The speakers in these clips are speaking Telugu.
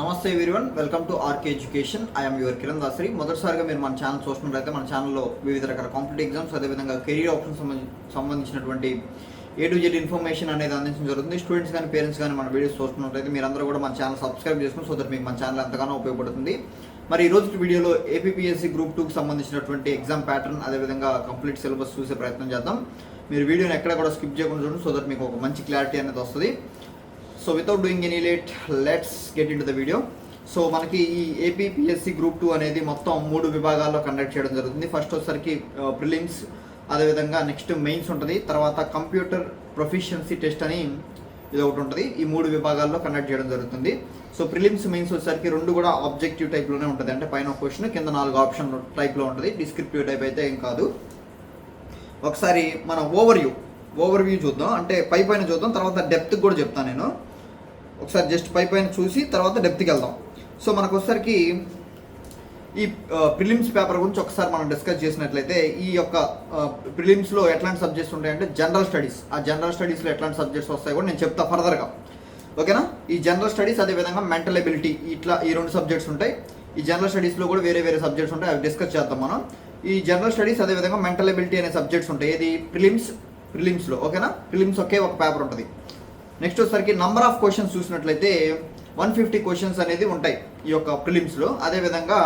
నమస్తే everyone welcome to RK education I'm your Kiran Dasari మొదటిసారిగా మీరు మన ఛానల్ చూస్తున్నట్లయితే మన ఛానల్లో వివిధ రకాల కాంపిటేటివ్ ఎగ్జామ్స్ అదేవిధంగా కెరీర్ ఆప్షన్ సంబంధించినటువంటి ఏ టు జెడ్ ఇన్ఫర్మేషన్ అనేది అందించడం జరుగుతుంది. స్టూడెంట్స్ కానీ పేరెంట్స్ కానీ మన వీడియోస్ చూస్తున్నట్లయితే మీరందరూ కూడా మన ఛానల్ సబ్స్క్రైబ్ చేసుకుని సో దట్ మీకు మన ఛానల్ ఎంతగానో ఉపయోగపడుతుంది. మరి ఈ రోజు వీడియోలో ఏపీఎస్సీ గ్రూప్ టూకి సంబంధించినటువంటి ఎగ్జామ్ ప్యాటర్న్ అదేవిధంగా కంప్లీట్ సిలబస్ చూసే ప్రయత్నం చేద్దాం. మీరు వీడియోని ఎక్కడ కూడా స్కిప్ చేయకుండా చూడండి సో దట్ మీకు ఒక మంచి క్లారిటీ అనేది వస్తుంది. So without doing any late let's get in the video so మనకి ఈ ఏపీపీఎస్సీ గ్రూప్ టూ అనేది మొత్తం మూడు విభాగాల్లో కండక్ట్ చేయడం జరుగుతుంది. ఫస్ట్ వచ్చేసరికి uh, ప్రిలిమ్స్ అదేవిధంగా నెక్స్ట్ మెయిన్స్ ఉంటుంది. తర్వాత కంప్యూటర్ ప్రొఫిషియన్సీ టెస్ట్ అని ఇది ఒకటి ఉంటుంది. ఈ మూడు విభాగాల్లో కండక్ట్ చేయడం జరుగుతుంది. సో ప్రిలిమ్స్ మెయిన్స్ వచ్చేసరికి రెండు కూడా ఆబ్జెక్టివ్ టైప్లోనే ఉంటుంది. అంటే పైన క్వశ్చన్ కింద నాలుగు ఆప్షన్ టైప్లో ఉంటుంది. డిస్క్రిప్టివ్ టైప్ అయితే ఏం కాదు. ఒకసారి మన ఓవర్ వ్యూ ఓవర్ వ్యూ చూద్దాం. అంటే పై పైన చూద్దాం. తర్వాత డెప్త్ కూడా చెప్తాను నేను. ఒకసారి జస్ట్ పై పైన చూసి తర్వాత డెప్త్కి వెళ్దాం. సో మనకు వచ్చేసరికి ఈ ప్రిలిమ్స్ పేపర్ గురించి ఒకసారి మనం డిస్కస్ చేసినట్లయితే ఈ యొక్క ప్రిలిమ్స్లో ఎట్లాంటి సబ్జెక్ట్స్ ఉంటాయంటే జనరల్ స్టడీస్ ఆ జనరల్ స్టడీస్లో ఎట్లాంటి సబ్జెక్ట్స్ వస్తాయి కూడా నేను చెప్తా ఫర్దర్గా ఓకేనా ఈ జనరల్ స్టడీస్ అదేవిధంగా మెంటల్ ఎబిలిటీ ఇట్లా ఈ రెండు సబ్జెక్ట్స్ ఉంటాయి. ఈ జనరల్ స్టడీస్లో కూడా వేరే వేరే సబ్జెక్ట్స్ ఉంటాయి. అవి డిస్కస్ చేద్దాం మనం. ఈ జనరల్ స్టడీస్ అదేవిధంగా మెంటల్ ఎబిలిటీ అనే సబ్జెక్ట్స్ ఉంటాయి. ఏది? ప్రిలిమ్స్ ప్రిలిమ్స్లో ఓకేనా ప్రిలిమ్స్ ఒకే ఒక పేపర్ ఉంటుంది. నెక్స్ట్ వచ్చేసరికి నంబర్ ఆఫ్ క్వశ్చన్స్ చూసినట్లయితే వన్ ఫిఫ్టీ క్వశ్చన్స్ అనేది ఉంటాయి ఈ యొక్క ప్రిలిమ్స్లో అదేవిధంగా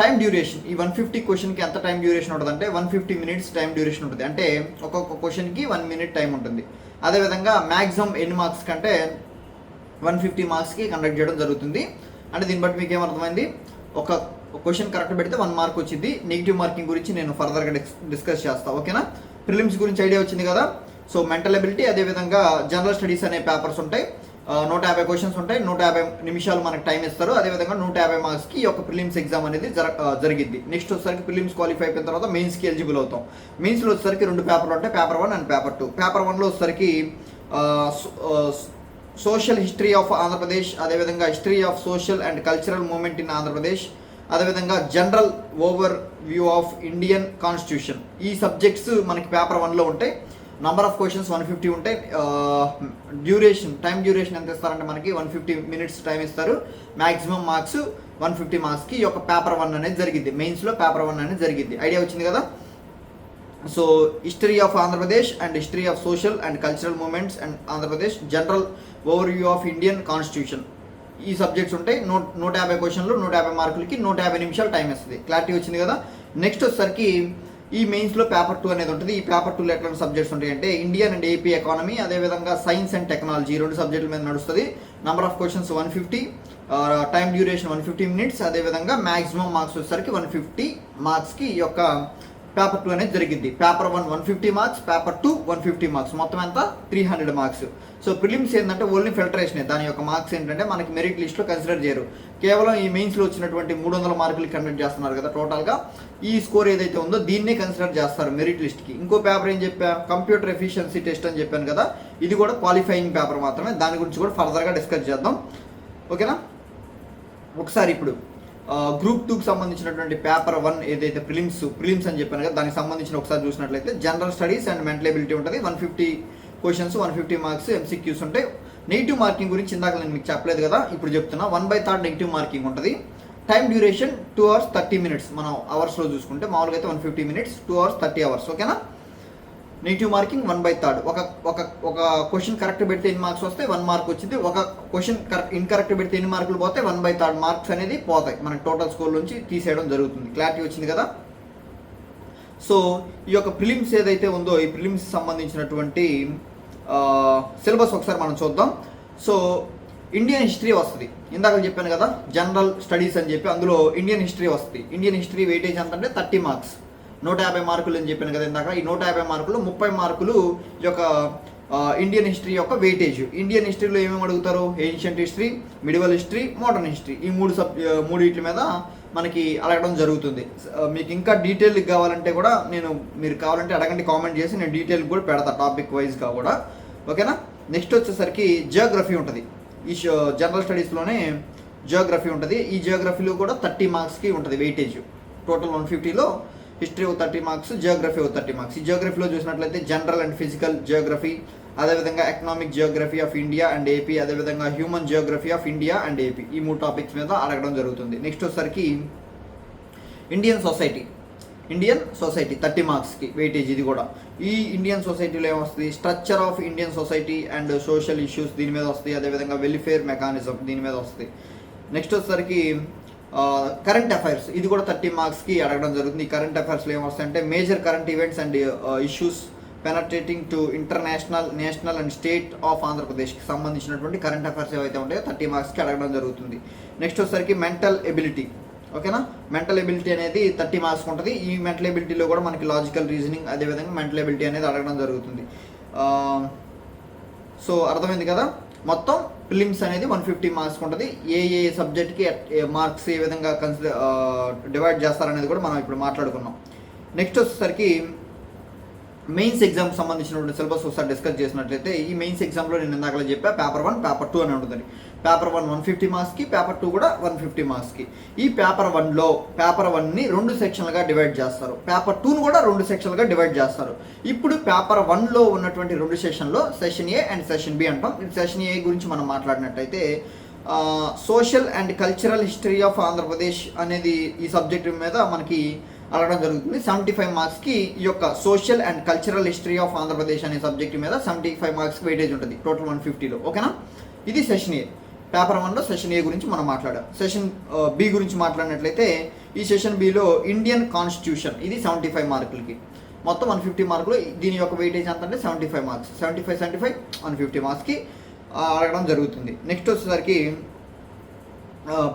టైం డ్యూరేషన్ ఈ వన్ ఫిఫ్టీ క్వశ్చన్కి ఎంత టైం డ్యూరేషన్ ఉంటుంది అంటే one fifty minutes time duration ఉంటుంది. అంటే ఒక్కొక్క క్వశ్చన్కి వన్ మినిట్ టైం ఉంటుంది. అదేవిధంగా మ్యాక్సిమం ఎన్ని మార్క్స్ కంటే వన్ ఫిఫ్టీ మార్క్స్కి కండక్ట్ చేయడం జరుగుతుంది. అంటే దీన్ని బట్టి మీకు ఏమర్థమైంది? ఒక క్వశ్చన్ కరెక్ట్ పెడితే వన్ మార్క్ వచ్చింది. నెగిటివ్ మార్కింగ్ గురించి నేను ఫర్దర్గా డిస్కస్ చేస్తాను ఓకేనా? ప్రిలిమ్స్ గురించి ఐడియా వచ్చింది కదా? సో మెంటల్ ఎబిలిటీ అదేవిధంగా జనరల్ స్టడీస్ అనే పేపర్స్ ఉంటాయి. నూట యాభై క్వశ్చన్స్ ఉంటాయి. నూట యాభై నిమిషాలు మనకు టైం ఇస్తారు. అదేవిధంగా నూట యాభై మార్క్స్కి ఈ యొక్క ప్రిలిమ్స్ ఎగ్జామ్ అనేది జర జరిగింది నెక్స్ట్ వచ్చేసరికి ప్రిలిమ్స్ క్వాలిఫై అయిపోయిన తర్వాత మెయిన్స్కి ఎలిజిబుల్ అవుతాం. మెయిన్స్లో వచ్చేసరికి రెండు పేపర్లు ఉంటాయి. Paper one and paper two paper వన్లో వచ్చేసరికి సోషల్ హిస్టరీ ఆఫ్ ఆంధ్రప్రదేశ్ అదేవిధంగా history of social and cultural movement in Andhra Pradesh అదేవిధంగా general overview of Indian constitution ఈ సబ్జెక్ట్స్ మనకి పేపర్ వన్లో ఉంటాయి. Number of questions one fifty ఉంటాయి డ్యూరేషన్ టైం డ్యూరేషన్ ఎంత ఇస్తారంటే మనకి వన్ ఫిఫ్టీ మినిట్స్ టైం ఇస్తారు. మ్యాక్సిమం మార్క్స్ వన్ ఫిఫ్టీ మార్క్స్కి ఈ యొక్క పేపర్ వన్ అనేది జరిగింది మెయిన్స్లో పేపర్ వన్ అనేది జరిగింది ఐడియా వచ్చింది కదా? So history of Andhra Pradesh and history of social and cultural movements and Andhra Pradesh general overview of Indian constitution ఈ సబ్జెక్ట్స్ ఉంటాయి. నూట నూట యాభై క్వశ్చన్లు నూట యాభై మార్కులకి నూట యాభై నిమిషాలు టైం ఇస్తుంది. క్లారిటీ వచ్చింది కదా? నెక్స్ట్ వచ్చేసరికి ఈ మెయిన్స్లో పేపర్ టూ అనేది ఉంటుంది. ఈ పేపర్ టూలో ఎట్లాంటి సబ్జెక్ట్స్ ఉంటాయి అంటే ఇండియన్ అండ్ ఏపీ ఎకానమీ అదేవిధంగా సైన్స్ అండ్ టెక్నాలజీ రెండు సబ్జెక్టుల మీద నడుస్తుంది. Number of questions one fifty time duration one fifty minutes అదేవిధంగా మ్యాక్సిమం మార్క్స్ వచ్చేసరికి వన్ ఫిఫ్టీ మార్క్స్కి ఈ యొక్క పేపర్ టూ అనేది జరిగింది. Paper one one fifty marks paper two one fifty marks మొత్తం ఎంత? Three hundred marks so prelims ఏంటంటే ఓన్లీ ఫిల్టరేషన్ దాని యొక్క మార్క్స్ ఏంటంటే మనకి మెరిట్ లిస్ట్లో కన్సిడర్ చేయరు. కేవలం ఈ మెయిన్స్లో వచ్చినటువంటి మూడు వందల మార్కులు కండక్ట్ చేస్తున్నారు కదా టోటల్గా ఈ స్కోర్ ఏదైతే ఉందో దీన్నే కన్సిడర్ చేస్తారు మెరిట్ లిస్ట్కి ఇంకో పేపర్ ఏం చెప్పా? కంప్యూటర్ ఎఫిషియన్సీ టెస్ట్ అని చెప్పాను కదా. ఇది కూడా క్వాలిఫైయింగ్ పేపర్ మాత్రమే. దాని గురించి కూడా ఫర్దర్గా డిస్కస్ చేద్దాం. ఓకేనా ఒకసారి ఇప్పుడు గ్రూప్ టూకి సంబంధించినటువంటి పేపర్ వన్ ఏదైతే ప్రిలిమ్స్ ప్రిలిమ్స్ అని చెప్పాను కదా దానికి సంబంధించిన ఒకసారి చూసినట్లయితే general studies and mental ability ఉంటుంది. One fifty questions one fifty marks MCQs ఉంటాయి. నెగిటివ్ మార్కింగ్ గురించి ఇందాక నేను మీకు చెప్పలేదు కదా ఇప్పుడు చెప్తున్నా. One by third negative marking ఉంటుంది. Time duration two hours thirty minutes. మనం అవర్స్లో చూసుకుంటే మామూలుగా అయితే one fifty minutes two hours thirty hours. ఓకేనా? Negative marking one by third ఒక ఒక ఒక క్వశ్చన్ కరెక్ట్ పెడితే ఎన్ని మార్క్స్ వస్తాయి? వన్ మార్క్ వచ్చింది. ఒక క్వశ్చన్ కరెక్ట్ ఇన్కరెక్ట్ పెడితే ఎన్ని మార్కులు పోతాయి? వన్ బై థర్డ్ మార్క్స్ అనేది పోతాయి. మన టోటల్ స్కోర్ నుంచి తీసేయడం జరుగుతుంది. క్లారిటీ వచ్చింది కదా? సో ఈ యొక్క ప్రిలిమ్స్ ఏదైతే ఉందో ఈ ప్రిలిమ్స్ సంబంధించినటువంటి సిలబస్ ఒకసారి మనం చూద్దాం. సో ఇండియన్ హిస్టరీ వస్తుంది. ఇందాక చెప్పాను కదా జనరల్ స్టడీస్ అని చెప్పి అందులో ఇండియన్ హిస్టరీ వస్తుంది. ఇండియన్ హిస్టరీ వెయిటేజ్ ఎంత అంటే థర్టీ మార్క్స్ నూట యాభై మార్కులు అని చెప్పాను కదా ఇందాక. ఈ నూట యాభై మార్కులు ముప్పై మార్కులు ఈ యొక్క ఇండియన్ హిస్టరీ యొక్క వెయిటేజ్ ఇండియన్ హిస్టరీలో ఏమేమి అడుగుతారు? Ancient history medieval history modern history ఈ మూడు సబ్ మూడు వీటి మీద మనకి అడగడం జరుగుతుంది. మీకు ఇంకా డీటెయిల్ కావాలంటే కూడా నేను మీరు కావాలంటే అడగండి కామెంట్ చేసి నేను డీటెయిల్ కూడా పెడతా టాపిక్ వైజ్గా కూడా. ఓకేనా నెక్స్ట్ వచ్చేసరికి జియోగ్రఫీ ఉంటుంది. ఈ జనరల్ స్టడీస్లోనే జియోగ్రఫీ ఉంటుంది. ఈ జియోగ్రఫీలో కూడా థర్టీ మార్క్స్కి ఉంటుంది వెయిటేజ్ టోటల్ వన్ ఫిఫ్టీలో హిస్టరీ ఓ థర్టీ మార్క్స్ జియోగ్రఫీ ఓ థర్టీ మార్క్స్. ఈ జియోగ్రఫీలో చూసినట్లయితే జనరల్ అండ్ ఫిజికల్ జియోగ్రఫీ అదేవిధంగా economic geography of India and AP అదేవిధంగా human geography of India and AP ఈ మూడు టాపిక్స్ మీద అడగడం జరుగుతుంది. నెక్స్ట్ వచ్చేసరికి Indian society Indian society thirty మార్క్స్కి వెయిటేజ్ ఇది కూడా. ఈ ఇండియన్ సొసైటీలో ఏమొస్తుంది? Structure of Indian society and social issues దీని మీద వస్తాయి. అదేవిధంగా వెల్ఫేర్ మెకానిజం దీని మీద వస్తాయి. నెక్స్ట్ వచ్చేసరికి కరెంట్ అఫైర్స్ ఇది కూడా థర్టీ మార్క్స్కి అడగడం జరుగుతుంది. ఈ కరెంట్ అఫైర్స్లో ఏమొస్తాయంటే major current events and issues penetrating to international national and state of ఆంధ్రప్రదేశ్కి సంబంధించినటువంటి కరెంట్ అఫైర్స్ ఏవైతే ఉంటాయో థర్టీ మార్క్స్కి అడగడం జరుగుతుంది. నెక్స్ట్ వచ్చేసరికి మెంటల్ ఎబిలిటీ ఓకేనా మెంటల్ ఎబిలిటీ అనేది థర్టీ మార్క్స్ ఉంటుంది. ఈ మెంటల్ ఎబిలిటీలో కూడా మనకి లాజికల్ రీజనింగ్ అదేవిధంగా మెంటల్ ఎబిలిటీ అనేది అడగడం జరుగుతుంది. సో అర్థమైంది కదా? మొత్తం ఫిలిమ్స్ అనేది వన్ ఫిఫ్టీ మార్క్స్ ఉంటుంది. ఏ ఏ సబ్జెక్ట్కి మార్క్స్ ఏ విధంగా కన్సిడర్ డివైడ్ చేస్తారనేది కూడా మనం ఇప్పుడు మాట్లాడుకున్నాం. నెక్స్ట్ వచ్చేసరికి మెయిన్స్ ఎగ్జామ్ సంబంధించినటువంటి సిలబస్ ఒకసారి డిస్కస్ చేసినట్లయితే ఈ మెయిన్స్ ఎగ్జామ్లో నేను ఇందాకలా చెప్పా పేపర్ వన్ పేపర్ టూ అని ఉంటుంది పేపర్ వన్ వన్ ఫిఫ్టీ మార్క్స్కి పేపర్ టూ కూడా వన్ ఫిఫ్టీ మార్క్స్కి ఈ పేపర్ వన్లో పేపర్ వన్ని రెండు సెక్షన్లుగా డివైడ్ చేస్తారు. పేపర్ టూను కూడా రెండు సెక్షన్లుగా డివైడ్ చేస్తారు. ఇప్పుడు పేపర్ వన్లో ఉన్నటువంటి రెండు సెషన్లో session A and session B అంటాం. సెషన్ ఏ గురించి మనం మాట్లాడినట్టయితే social and cultural history of Andhra Pradesh అనేది ఈ సబ్జెక్ట్ మీద మనకి అడగడం జరుగుతుంది. సెవెంటీ ఫైవ్ మార్క్స్కి ఈ యొక్క social and cultural history of Andhra Pradesh అనే సబ్జెక్ట్ మీద సెవెంటీ ఫైవ్ మార్క్స్ వెయిటేజ్ ఉంటుంది. టోటల్ వన్ ఫిఫ్టీలో ఓకేనా ఇది సెషన్ ఏ పేపర్ వన్లో సెషన్ ఏ గురించి మనం మాట్లాడాం. సెషన్ బి uh, గురించి మాట్లాడినట్లయితే ఈ సెషన్ బిలో ఇండియన్ కాన్స్టిట్యూషన్ ఇది సెవెంటీ ఫైవ్ మార్కులకి. మొత్తం వన్ ఫిఫ్టీ మార్కులు దీని యొక్క వెయిటేజ్ ఎంత అంటే seventy five marks seventy five seventy five one fifty మార్క్స్కి అడగడం జరుగుతుంది. నెక్స్ట్ వచ్చేసరికి uh,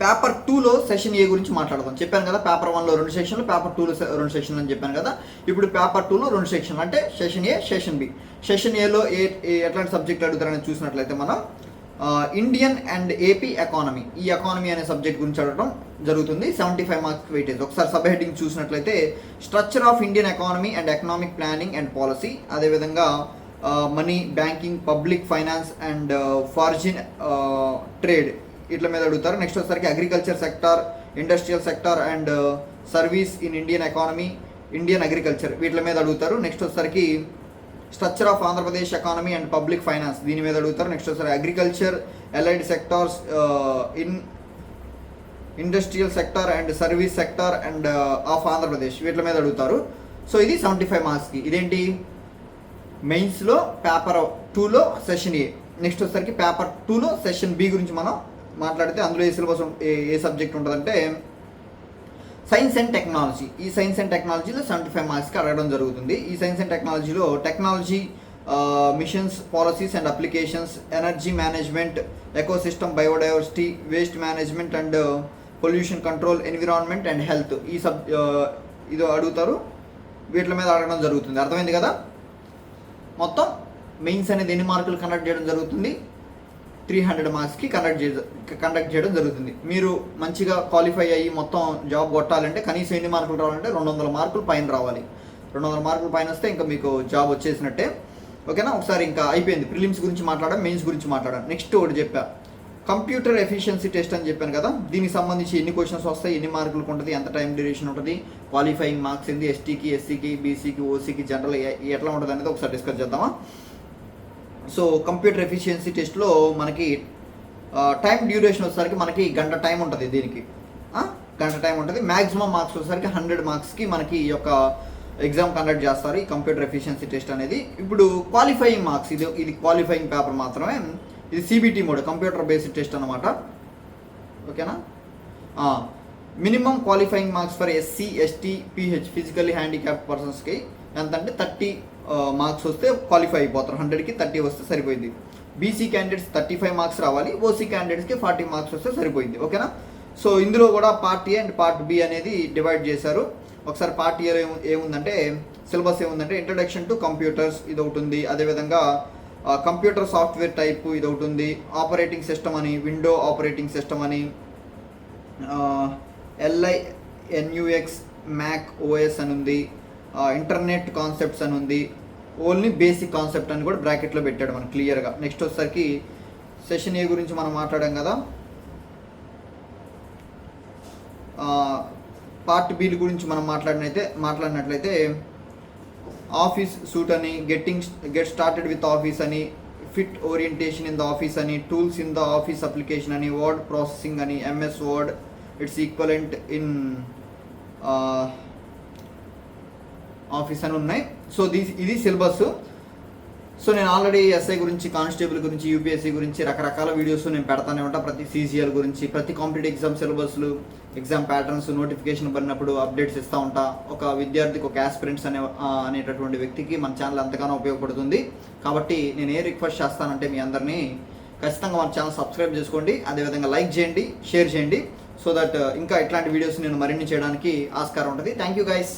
పేపర్ టూలో సెషన్ ఏ గురించి మాట్లాడదాం. చెప్పాను కదా పేపర్ వన్లో రెండు సెక్షన్లు పేపర్ టూలో రెండు సెక్షన్లు అని చెప్పాను కదా. ఇప్పుడు పేపర్ టూలో రెండు సెక్షన్లు అంటే session A session B session ఏలో ఏ ఏ- ఎట్లాంటి సబ్జెక్ట్ అడుగుతారని చూసినట్లయితే మనం ఇండియన్ అండ్ ఏపీ ఎకానమీ ఈ ఎకానమీ అనే సబ్జెక్ట్ గురించి అడగడం జరుగుతుంది. సెవెంటీ ఫైవ్ మార్క్స్ వెయిటేజ్ ఒకసారి సబ్ హెడ్డింగ్ చూసినట్లయితే structure of Indian economy and economic planning and policy అదేవిధంగా money banking public finance and foreign trade ఇట్ల మీద అడుగుతారు. నెక్స్ట్ వచ్చేసరికి agriculture sector industrial sector and service in Indian economy Indian agriculture వీటి మీద అడుగుతారు. నెక్స్ట్ వచ్చేసరికి structure of Andhra Pradesh economy and public finance దీని మీద అడుగుతారు. నెక్స్ట్ వచ్చేసరికి agriculture allied sectors in industrial sector and service sector and of Andhra Pradesh వీటి మీద అడుగుతారు. సో ఇది సెవెంటీ ఫైవ్ మార్క్స్కి ఇదేంటి? మెయిన్స్లో పేపర్ టూలో సెషన్ ఏ నెక్స్ట్ వచ్చేసరికి పేపర్ టూలో సెషన్ బి గురించి మనం మాట్లాడితే అందులో ఏ సిలబస్ ఏ సబ్జెక్ట్ ఉంటుందంటే సైన్స్ అండ్ టెక్నాలజీ. ఈ సైన్స్ అండ్ టెక్నాలజీలో సెవెంటీ ఫైవ్ మార్క్స్కి అడగడం జరుగుతుంది. ఈ సైన్స్ అండ్ టెక్నాలజీలో technology missions policies and applications energy management ecosystem biodiversity waste management and pollution control environment and health ఈ సబ్ ఇది అడుగుతారు. వీటి మీద అడగడం జరుగుతుంది. అర్థమైంది కదా? మొత్తం మెయిన్స్ అనేది ఎన్ని మార్కులు కండక్ట్ చేయడం జరుగుతుంది? త్రీ హండ్రెడ్ మార్క్స్కి కండక్ట్ చే కండక్ట్ చేయడం జరుగుతుంది. మీరు మంచిగా క్వాలిఫై అయ్యి మొత్తం జాబ్ కొట్టాలంటే కనీసం ఎన్ని మార్కులు రావాలంటే రెండు వందల మార్కులు పైన రావాలి. రెండు వందల మార్కులు పైన వస్తే ఇంకా మీకు జాబ్ వచ్చేసినట్టే. ఓకేనా ఒకసారి ఇంకా అయిపోయింది. ప్రిలిమ్స్ గురించి మాట్లాడాం మెయిన్స్ గురించి మాట్లాడాం నెక్స్ట్ ఒకటి చెప్పా. కంప్యూటర్ ఎఫిషియన్సీ టెస్ట్ అని చెప్పాను కదా? దీనికి సంబంధించి ఎన్ని క్వశ్చన్స్ వస్తాయి ఎన్ని మార్కులకు ఉంటుంది ఎంత టైం డ్యూరేషన్ ఉంటుంది క్వాలిఫైయింగ్ మార్క్స్ ఏంది ఎస్టీకి ఎస్సీకి బీసీకి ఓసీకి జనరల్ ఎట్లా ఉంటుంది అనేది ఒకసారి డిస్కస్ చేద్దామా? సో కంప్యూటర్ ఎఫిషియన్సీ టెస్ట్లో మనకి టైం డ్యూరేషన్ వచ్చేసరికి మనకి గంట టైం ఉంటుంది దీనికి. గంట టైం ఉంటుంది. మ్యాక్సిమం మార్క్స్ వచ్చేసరికి హండ్రెడ్ మార్క్స్కి మనకి ఈ యొక్క ఎగ్జామ్ కండక్ట్ చేస్తారు ఈ కంప్యూటర్ ఎఫిషియన్సీ టెస్ట్ అనేది. ఇప్పుడు క్వాలిఫైయింగ్ మార్క్స్ ఇది ఇది క్వాలిఫైయింగ్ పేపర్ మాత్రమే ఇది CBT mode computer based test అనమాట ఓకేనా? Minimum qualifying marks for SC ST PH physically handicap పర్సన్స్కి ఎంత అంటే థర్టీ మార్క్స్ వస్తే క్వాలిఫై అయిపోతారు. హండ్రెడ్కి థర్టీ వస్తే సరిపోయింది. BC candidates thirty five marks రావాలి. ఓసీ క్యాండిడేట్స్కి ఫార్టీ మార్క్స్ వస్తే సరిపోయింది. ఓకేనా సో ఇందులో కూడా part A and part B అనేది డివైడ్ చేశారు. ఒకసారి పార్ట్ ఏ ఏముందంటే సిలబస్ ఏముందంటే ఇంట్రడక్షన్ టు కంప్యూటర్స్ ఇది ఒకటి ఉంది. అదేవిధంగా కంప్యూటర్ సాఫ్ట్వేర్ టైప్ ఇది ఒకటి ఉంది. ఆపరేటింగ్ సిస్టమ్ అని విండో ఆపరేటింగ్ సిస్టమ్ అని L I N U X Mac OS అని ఉంది. ఇంటర్నెట్ కాన్సెప్ట్స్ అని ఉంది. ఓన్లీ బేసిక్ కాన్సెప్ట్ అని కూడా బ్రాకెట్లో పెట్టాడు మనం క్లియర్గా. నెక్స్ట్ వచ్చేసరికి సెషన్ ఏ గురించి మనం మాట్లాడాం కదా? పార్ట్ బీల గురించి మనం మాట్లాడినైతే మాట్లాడినట్లయితే ఆఫీస్ సూట్ అని getting get started with office అని fit orientation in the office అని tools in the office application అని వర్డ్ ప్రాసెసింగ్ అని MS Word its equivalent in office అని ఉన్నాయి. సో దీ ఇది సిలబస్. సో నేను ఆల్రెడీ ఎస్ఐ గురించి కానిస్టేబుల్ గురించి యూపీఎస్సీ గురించి రకరకాల వీడియోస్ నేను పెడతానే ఉంటా. ప్రతి సీజీఎల్ గురించి ప్రతి కాంపిటేటివ్ ఎగ్జామ్ సిలబస్లు ఎగ్జామ్ ప్యాటర్న్స్ నోటిఫికేషన్ పడినప్పుడు అప్డేట్స్ ఇస్తూ ఉంటా. ఒక విద్యార్థికి ఒక ఆస్పిరెంట్స్ అనే అనేటటువంటి వ్యక్తికి మన ఛానల్ ఎంతగానో ఉపయోగపడుతుంది. కాబట్టి నేను ఏ రిక్వెస్ట్ చేస్తానంటే మీ అందరినీ ఖచ్చితంగా మన ఛానల్ సబ్స్క్రైబ్ చేసుకోండి. అదేవిధంగా లైక్ చేయండి షేర్ చేయండి. సో దట్ ఇంకా ఇట్లాంటి వీడియోస్ నేను మరిన్ని చేయడానికి ఆస్కారం ఉంటుంది. Thank you guys